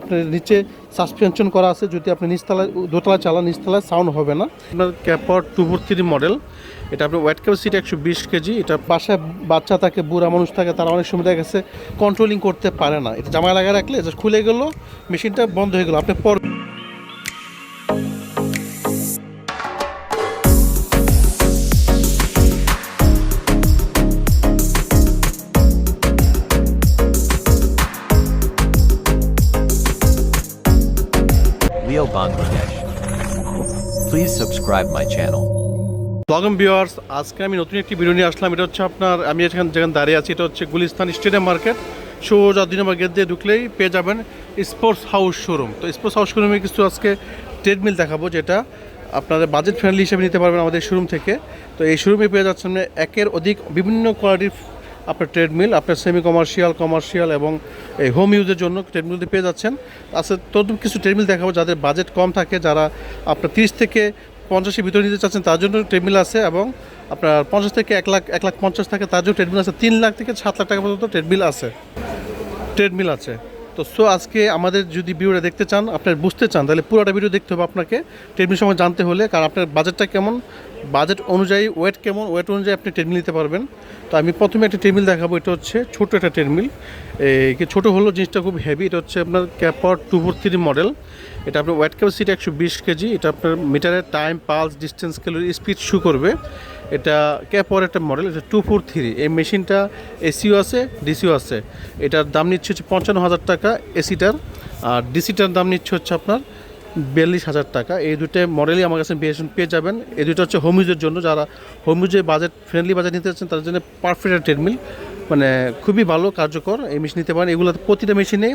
আপনার নিচে সাসপেনশন করা আছে, যদি আপনি নিচতলায় দোতলা চালান, নিচতলায় সাউন্ড হবে না। আপনার ক্যাপর টু ফোর থ্রি মডেল এটা আপনার ওয়েট ক্যাপাসিটি একশো বিশ কেজি, এটা বাসায় বাচ্চা থাকে, বুড়া মানুষ থাকে, তারা অনেক সময় দেখা গেছে কন্ট্রোলিং করতে পারে না। এটা জামা লাগা রাখলে খুলে গেলো মেশিনটা বন্ধ হয়ে গেলো। আপনি পর subscribe my channel. লগম ভিওয়ার্স আজকে আমি নতুন একটি ভিডিও নিয়ে আসলাম। এটা হচ্ছে আপনার, আমি এখানে যেখানে দাঁড়িয়ে আছি, এটা হচ্ছে গুলিস্তান স্টেডিয়াম মার্কেট। সোজা দুই নম্বর গেট দিয়ে ঢুকলেই পেয়ে যাবেন স্পোর্টস হাউস শোরুম তো স্পোর্টস হাউস শোরুমে কিছু আজকে ট্রেডমিল দেখাবো, যেটা আপনাদের বাজেট ফ্রেন্ডলি হিসেবে নিতে পারবেন আমাদের শোরুম থেকে। তো এই শোরুমে পেয়ে যাচ্ছেন একের অধিক বিভিন্ন কোয়ালিটির আপনার ট্রেডমিল আপনার সেমি কমার্শিয়াল কমার্শিয়াল এবং এই হোম ইউজের জন্য ট্রেডমিল পেয়ে যাচ্ছেন। আচ্ছা তত কিছু ট্রেডমিল দেখাবো যাদের বাজেট কম থাকে, যারা আপনার তিরিশ থেকে পঞ্চাশের ভিতরে নিতে চাচ্ছেন, তার জন্য ট্রেডমিল আছে এবং আপনার পঞ্চাশ থেকে এক লাখ এক লাখ পঞ্চাশ থাকে, তার জন্য ট্রেডমিল আছে। তিন লাখ থেকে সাত লাখ টাকা পর্যন্ত ট্রেডমিল আছে। ট্রেডমিল আছে। তো সো আজকে আমাদের যদি ভিউটা দেখতে চান, আপনার বুঝতে চান, তাহলে পুরোটা ভিডিও দেখতে হবে আপনাকে। ট্রেডমিল সময় জানতে হলে, কারণ আপনার বাজেটটা কেমন বাজেট অনুযায়ী ওয়েট কেমন ওয়েট অনুযায়ী আপনি ট্রেডমিল নিতে পারবেন। তো আমি প্রথমে একটা ট্রেডমিল দেখাবো, এটা হচ্ছে ছোটো একটা ট্রেডমিল এই ছোটো হলো জিনিসটা খুব হেভি এটা হচ্ছে আপনার ক্যাপর টু ফোর থ্রি মডেল এটা আপনার ওয়েট ক্যাপাসিটি একশো বিশ কেজি, এটা আপনার মিটারের time pulse distance calorie speed show করবে। এটা ক্যাপর একটা মডেল এটা টু ফোর থ্রি এই মেশিনটা এসিও আছে ডিসিও আছে। এটার দাম নিচ্ছে হচ্ছে পঞ্চান্ন হাজার টাকা এসিটার আর ডিসিটার দাম নিচ্ছে হচ্ছে আপনার বিয়াল্লিশ হাজার টাকা। এই দুটো মডেলই আমার কাছে পেয়ে যাবেন। এই দুটো হচ্ছে হোম ইউজের জন্য। যারা হোম ইউজে বাজেট ফ্রেন্ডলি বাজেট নিতে চাচ্ছেন, তাদের জন্য পারফেক্ট ট্রেডমিল মানে খুবই ভালো, কার্যকর। এই মেশিন নিতে পারেন। এগুলো প্রতিটা মেশিনে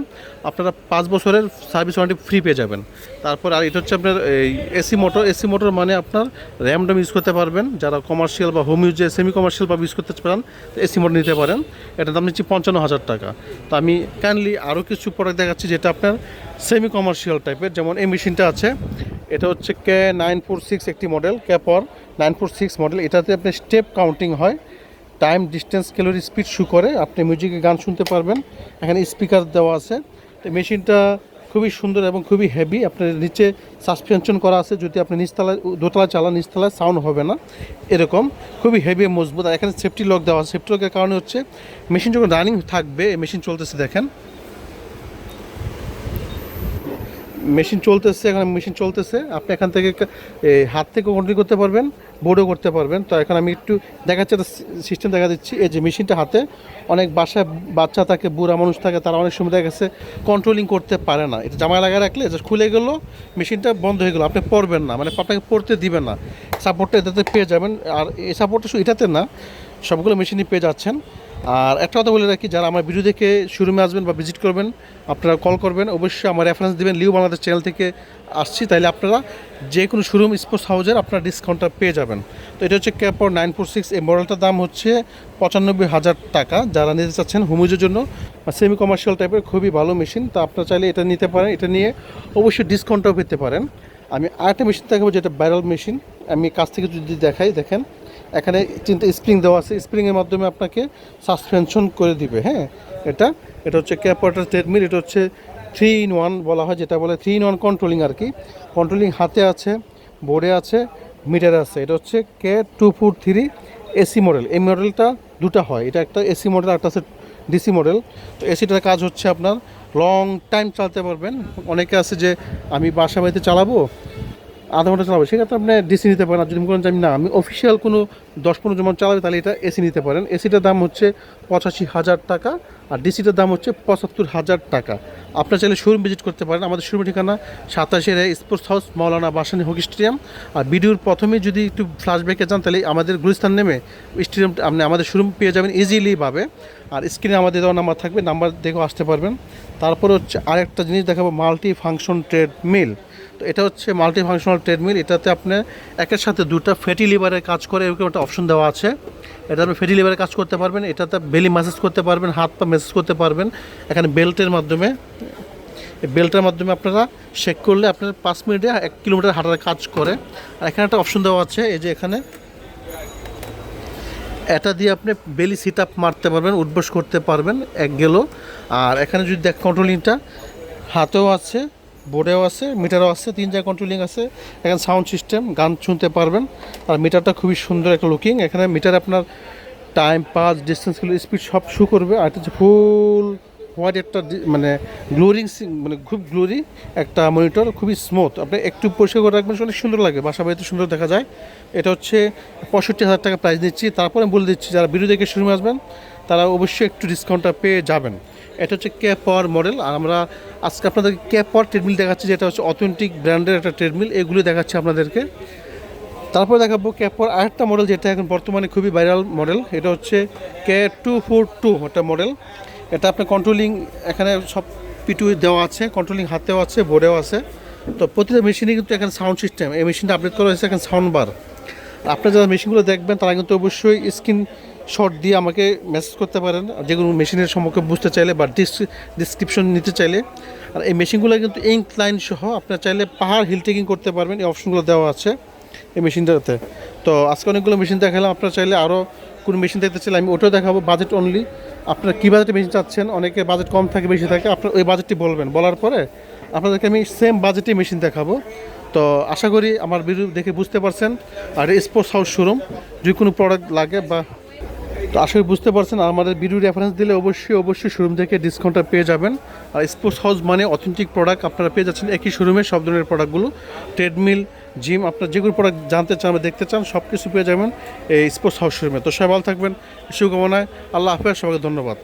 আপনারা পাঁচ বছরের সার্ভিস ওয়ারেন্টি ফ্রি পেয়ে যাবেন। তারপর আর এটা হচ্ছে আপনার এই এসি মোটর এসি মোটর মানে আপনার র্যাম ড্যাম ইউজ করতে পারবেন। যারা কমার্শিয়াল বা হোম ইউজে সেমি কমার্শিয়াল বা ইউজ করতে পারেন এসি মোটর নিতে পারেন। এটার দাম নিচ্ছি পঞ্চান্ন হাজার টাকা। তো আমি কাইন্ডলি আরও কিছু প্রোডাক্ট দেখাচ্ছি, যেটা আপনার সেমি কমার্শিয়াল টাইপের যেমন এই মেশিনটা আছে। এটা হচ্ছে কে নাইন ফোর সিক্স একটি মডেল ক্যাপর নাইন ফোর সিক্স মডেল এটাতে আপনার স্টেপ কাউন্টিং হয় time distance calorie speed show করে আপনি মিউজিকে গান শুনতে পারবেন। এখানে স্পিকার দেওয়া আছে। তো মেশিনটা খুবই সুন্দর এবং খুবই হেভি আপনার নিচে সাসপেনশন করা আছে, যদি আপনি নিচতলায়, দোতলা চালান, নিচতলায় সাউন্ড হবে না। এরকম। খুবই হেভি মজবুত। আর এখানে সেফটি লক দেওয়া আছে। সেফটি লকের কারণে হচ্ছে মেশিন যখন রানিং থাকবে মেশিন চলতেছে, দেখেন। মেশিন চলতেছে, এখানে মেশিন চলতেছে। আপনি এখান থেকে হাত থেকে কন্ট্রোল করতে পারবেন বোর্ডও করতে পারবেন। তো এখন আমি একটু দেখাচ্ছি একটা সিস্টেম দেখা দিচ্ছি। এই যে মেশিনটা হাতে, অনেক বাসায় বাচ্চা থাকে, বুড়া মানুষ থাকে, তারা অনেক সময় দেখা গেছে কন্ট্রোলিং করতে পারে না। এটা জামায় লাগা রাখলে just খুলে গেল, মেশিনটা বন্ধ হয়ে গেলো। আপনি পড়বেন না মানে আপনাকে পড়তে দিবেন না। সাপোর্টটা এটাতে পেয়ে যাবেন। আর এই সাপোর্টটা শুধু এটাতে না, সবগুলো মেশিনই পেয়ে যাচ্ছেন। আর একটা কথা বলে রাখি, যারা আমার ভিডিও দেখে শোরুমে আসবেন বা ভিজিট করবেন, আপনারা কল করবেন। অবশ্যই আমার রেফারেন্স দিবেন লিউ বাংলাদেশ চ্যানেল থেকে আসছি, তাইলে আপনারা যে কোনো শোরুম স্পোর্টস হাউজের আপনারা ডিসকাউন্টটা পেয়ে যাবেন। তো এটা হচ্ছে ক্যাপর নাইন ফোর সিক্স এই মডেলটার দাম হচ্ছে পঁচানব্বই হাজার টাকা। যারা নিতে চাচ্ছেন হুমুজের জন্য সেমি কমার্শিয়াল টাইপের খুবই ভালো মেশিন তো আপনারা চাইলে এটা নিতে পারেন, এটা নিয়ে অবশ্যই ডিসকাউন্টটাও পেতে পারেন। আমি আরেকটা মেশিন দেখাবো, যেটা ভাইরাল মেশিন আমি কাছ থেকে যদি দেখাই, দেখেন এখানে তিনটে স্প্রিং দেওয়া আছে। স্প্রিংয়ের মাধ্যমে আপনাকে সাসপেনশন করে দিবে হ্যাঁ? এটা এটা হচ্ছে ক্যাপোয়াটার ট্রেডমিল, এটা হচ্ছে থ্রি ইন ওয়ান বলা হয়, যেটা বলে থ্রি ইন ওয়ান কন্ট্রোলিং আর কি। কন্ট্রোলিং হাতে আছে বোর্ডে আছে, মিটারে আছে। এটা হচ্ছে K two four three AC model এই মডেলটা দুটা হয়। এটা একটা এসি মডেল একটা আছে ডিসি মডেল তো এসিটার কাজ হচ্ছে আপনার লং টাইম চালাতে পারবেন। অনেকে আছে যে, আমি বাসা বাড়িতে চালাবো? আধা ঘণ্টা চালাবো। সেক্ষেত্রে আপনি ডিসি নিতে পারেন। আর যদি মনে করেন না, আমি অফিসিয়াল কোনো দশ পনেরো যেমন চালাবে, তাহলে এটা এসি নিতে পারেন। এসিটার দাম হচ্ছে পঁচাশি হাজার টাকা আর ডিসিটার দাম হচ্ছে পঁচাত্তর হাজার টাকা। আপনার চাইলে শোরুম ভিজিট করতে পারেন। আমাদের শোরুম ঠিকানা সাতাশের sports house Maulana Bhasani hockey stadium আর ভিডিওর প্রথমে যদি একটু ফ্ল্যাশব্যাকে যান, তাহলে আমাদের গুলিস্তান নেমে স্টেডিয়াম আপনি আমাদের শোরুম পেয়ে যাবেন ইজিলি পাবে আর স্ক্রিনে আমাদের দেওয়া নাম্বার থাকবে নাম্বার দেখেও আসতে পারবেন। তারপর হচ্ছে আরেকটা জিনিস দেখাবো মাল্টি ফাংশন ট্রেড মিল তো এটা হচ্ছে মাল্টি ফাংশনাল ট্রেডমিল এটাতে আপনি একের সাথে দুটা ফ্যাটি লিভারের কাজ করে এরকম একটা অপশন দেওয়া আছে। এটা আপনি ফ্যাটি লিভারের কাজ করতে পারবেন, এটাতে বেলি ম্যাসেজ করতে পারবেন, হাত পা ম্যাসেজ করতে পারবেন। এখানে বেল্টের মাধ্যমে বেল্টের মাধ্যমে আপনারা শেক করলে আপনার পাঁচ মিনিটে এক কিলোমিটার হাঁটার কাজ করে। আর এখানে একটা অপশন দেওয়া আছে, এই যে এখানে। এটা দিয়ে আপনি বেলি সিট আপ মারতে পারবেন, উঠবস করতে পারবেন, এক গেলো। আর এখানে যদি দেখ কন্ট্রোলিংটা হাতেও আছে বোর্ডেও আছে, মিটারও আছে, তিন জায়গায় কন্ট্রোলিং আছে। এখানে সাউন্ড সিস্টেম গান শুনতে পারবেন। আর মিটারটা খুবই সুন্দর একটা লুকিং এখানে মিটার আপনার টাইম পাস ডিস্টেন্সগুলো স্পিড সব শো করবে। আর হচ্ছে ফুল হোয়াইট একটা মানে গ্লোরিং মানে খুব গ্লোরি একটা মনিটর খুবই স্মুথ আপনি একটু পরিষ্কার করে রাখবেন অনেক সুন্দর লাগে। বাসা বাড়িতে সুন্দর দেখা যায়। এটা হচ্ছে পঁয়ষট্টি হাজার টাকা প্রাইস দিচ্ছি। তারপরে বলে দিচ্ছি, যারা দেখে শুরু আসবেন তারা অবশ্যই একটু ডিসকাউন্টটা পেয়ে যাবেন। এটা হচ্ছে কে পাওয়ার মডেল আমরা আজকে আপনাদের কে পাওয়ার ট্রেডমিল দেখাচ্ছি, যেটা হচ্ছে অথেন্টিক ব্র্যান্ডের একটা ট্রেডমিল এগুলো দেখাচ্ছি আপনাদেরকে। তারপর দেখাবো ক্যাপর আরেকটা মডেল যেটা এখন বর্তমানে খুবই ভাইরাল মডেল এটা হচ্ছে কে টু ফোর টু একটা মডেল এটা আপনার কন্ট্রোলিং এখানে সব পিটু দেওয়া আছে কন্ট্রোলিং হাতেও আছে বোর্ডেও আছে। তো প্রতিটা মেশিনে কিন্তু এখানে সাউন্ড সিস্টেম এই মেশিনটা আপডেট করা হয়েছে এখানে সাউন্ড বার আপনারা যারা মেশিনগুলো দেখবেন, তারা কিন্তু অবশ্যই স্ক্রিন শট দিয়ে আমাকে মেসেজ করতে পারেন। যে কোনো মেশিনের সম্পর্কে বুঝতে চাইলে বা ডিস ডিসক্রিপশন নিতে চাইলে। আর এই মেশিনগুলো কিন্তু ইঙ্ক লাইন সহ আপনারা চাইলে পাহাড় হিল টেকিং করতে পারবেন, এই অপশনগুলো দেওয়া আছে এই মেশিনটাতে তো আজকে অনেকগুলো মেশিন দেখালাম, আপনারা চাইলে আরও কোনো মেশিন দেখতে চাইলে আমি ওটাও দেখাবো বাজেট অনলি আপনারা কী বাজেটে মেশিন চাচ্ছেন? অনেকে বাজেট কম থাকে, বেশি থাকে। আপনার ওই বাজেটটি বলবেন। বলার পরে আপনাদেরকে আমি সেম বাজেটে মেশিন দেখাবো। তো আশা করি আমার ভিডিও দেখে বুঝতে পারছেন। আর স্পোর্টস হাউস শোরুম যদি কোনো প্রোডাক্ট লাগে বা তো বুঝতে পারছেন, আমাদের ভিডিও রেফারেন্স দিলে অবশ্যই অবশ্যই শোরুম থেকে ডিসকাউন্টটা পেয়ে যাবেন। আর স্পোর্টস হাউস মানে অথেন্টিক প্রোডাক্ট আপনারা পেয়ে যাচ্ছেন একই শোরুমে সব ধরনের প্রোডাক্টগুলো ট্রেডমিল জিম আপনার যেগুলো প্রোডাক্ট জানতে চান বা দেখতে চান সব কিছু পেয়ে যাবেন এই স্পোর্টস হাউস শোরুমে তো সবাই ভালো থাকবেন, শুভকামনায়। আল্লাহ হাফেজ, সবাইকে ধন্যবাদ।